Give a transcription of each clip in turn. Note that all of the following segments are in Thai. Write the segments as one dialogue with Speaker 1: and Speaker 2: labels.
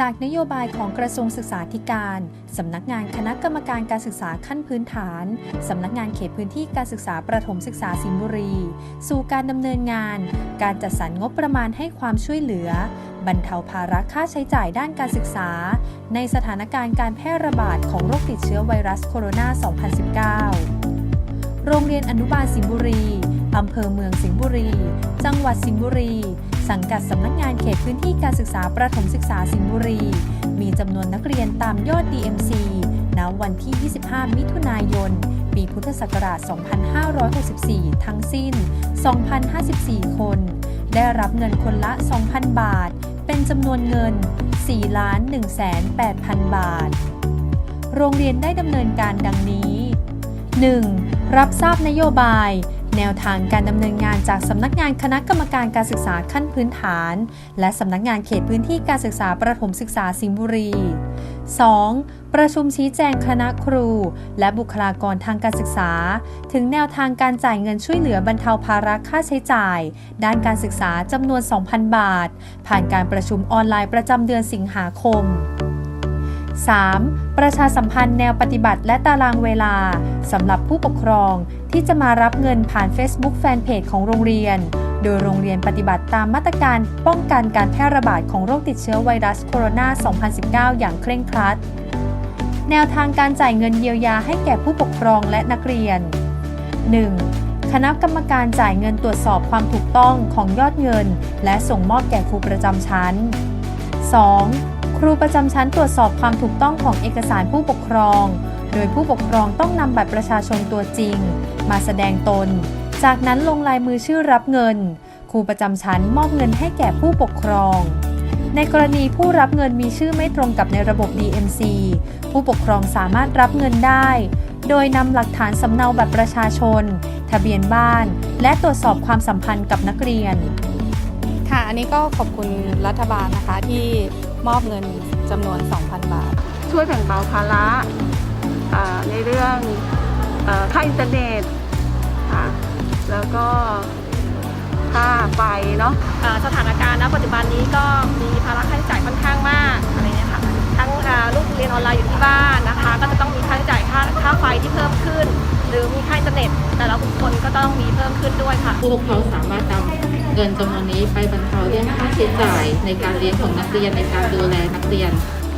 Speaker 1: จากนโยบายของกระทรวงศึกษาธิการ สำนักงานคณะกรรมการการศึกษาขั้นพื้นฐาน สำนักงานเขตพื้นที่การศึกษาประถมศึกษาสิงห์บุรี สู่การดำเนินงาน การจัดสรรงบประมาณให้ความช่วยเหลือ บรรเทาภาระค่าใช้จ่ายด้านการศึกษา ในสถานการณ์การแพร่ระบาดของโรคติดเชื้อไวรัสโคโรนา 2019 โรงเรียนอนุบาลสิงห์บุรีอำเภอเมืองสิงห์บุรี จังหวัดสิงห์บุรี สังกัดสำนักงานเขตพื้นที่การศึกษาประถมศึกษาสิงห์บุรี มีจำนวนนักเรียนตามยอด DMC ณ วันที่ 25 มิถุนายน ปีพุทธศักราช 2564 ทั้งสิ้น 2,054 คน ได้รับเงินคนละ 2,000 บาท เป็นจำนวนเงิน4 1 8 0 0 0 บาท โรงเรียนได้ดำเนินการดังนี้ 1. รับทราบนโยบาย แนวทางการดำเนินงานจากสำนักงานคณะกรรมการการศึกษาขั้นพื้นฐาน และสำนักงานเขตพื้นที่การศึกษาประถมศึกษาสิงห์บุรี 2. ประชุมชี้แจงคณะครู และบุคลากรทางการศึกษา ถึงแนวทางการจ่ายเงินช่วยเหลือบรรเทาภาระค่าใช้จ่าย ด้านการศึกษาจำนวน 2,000 บาท ผ่านการประชุมออนไลน์ประจำเดือนสิงหาคม 3. ประชาสัมพันธ์แนวปฏิบัติและตารางเวลาสำหรับผู้ปกครองที่จะมารับเงินผ่าน Facebook Fanpage ของโรงเรียน โดยโรงเรียนปฏิบัติตามมาตรการป้องกันการแพร่ระบาดของโรคติดเชื้อไวรัสโคโรนา 2019 อย่างเคร่งครัด แนวทางการจ่ายเงินเยียวยาให้แก่ผู้ปกครองและนักเรียน 1. คณะกรรมการจ่ายเงินตรวจสอบความถูกต้องของยอดเงิน และส่งมอบแก่ครูประจำชั้น 2. ครูประจำชั้นตรวจสอบความถูกต้องของเอกสารผู้ปกครอง โดยผู้ปกครองต้องนำบัตรประชาชนตัวจริง มาแสดงตน จากนั้นลงลายมือชื่อรับเงิน ครูประจำชั้นมอบเงินให้แก่ผู้ปกครอง ในกรณีผู้รับเงินมีชื่อไม่ตรงกับในระบบ DMC ผู้ปกครองสามารถรับเงินได้ โดยนำหลักฐานสำเนาบัตรประชาชน ทะเบียนบ้าน และตรวจสอบความสัมพันธ์กับนักเรียน
Speaker 2: ค่ะ อันนี้ก็ขอบคุณรัฐบาลนะคะที่มอบเงินจำนวน 2,000 บาท
Speaker 3: ช่วยแบ่งเบาภาระอ่าในเรื่องเออค่าอินเทอร์เน็ตค่ะแล้วก็ค่าไฟเนาะ
Speaker 4: เอ่อสถานการณ์ณปัจจุบันนี้ก็มีภาระค่าใช้จ่ายค่อนข้างมากอะไรเงี้ยค่ะทั้งอ่าลูกเรียนออนไลน์อยู่ที่บ้านนะคะ ก็จะต้องมีค่าใช้จ่ายค่าค่าไฟที่เพิ่มขึ้น หรือมีค่าอินเทอร์เน็ต แต่ละบุคคลก็ต้องมีเพิ่มขึ้นด้วยค่ะ
Speaker 5: ผู้ปกครองสามารถนำ เงินจำนวนนี้ไปบรรเทาเรื่องค่าใช้จ่ายในการเรียนของนักเรียนในการดูแลนักเรียน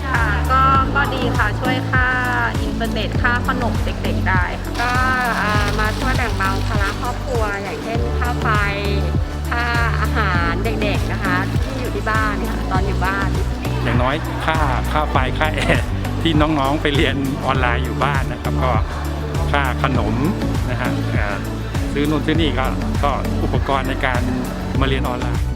Speaker 4: ค่ะก็ก็ดีค่ะช่วยค่าอินเทอร์เน็ตค่าขนมเด็กๆได้ค่ะ
Speaker 3: ก็อ่ามาช่วยแบ่งเบาภาระครอบครัว อย่างเช่นค่าไฟค่าอาหารเด็กๆนะคะ ที่อยู่ที่บ้านค่ะตอนอยู่บ้าน
Speaker 6: อย่างน้อยค่าค่าไฟค่าแอร์ที่น้องๆไปเรียนออนไลน์อยู่บ้านนะครับ ก็ค่าขนมนะฮะเอ่อซื้อนู่นซื้อนี่ก็ก็อุปกรณ์ในการ มาเรียนออนไลน์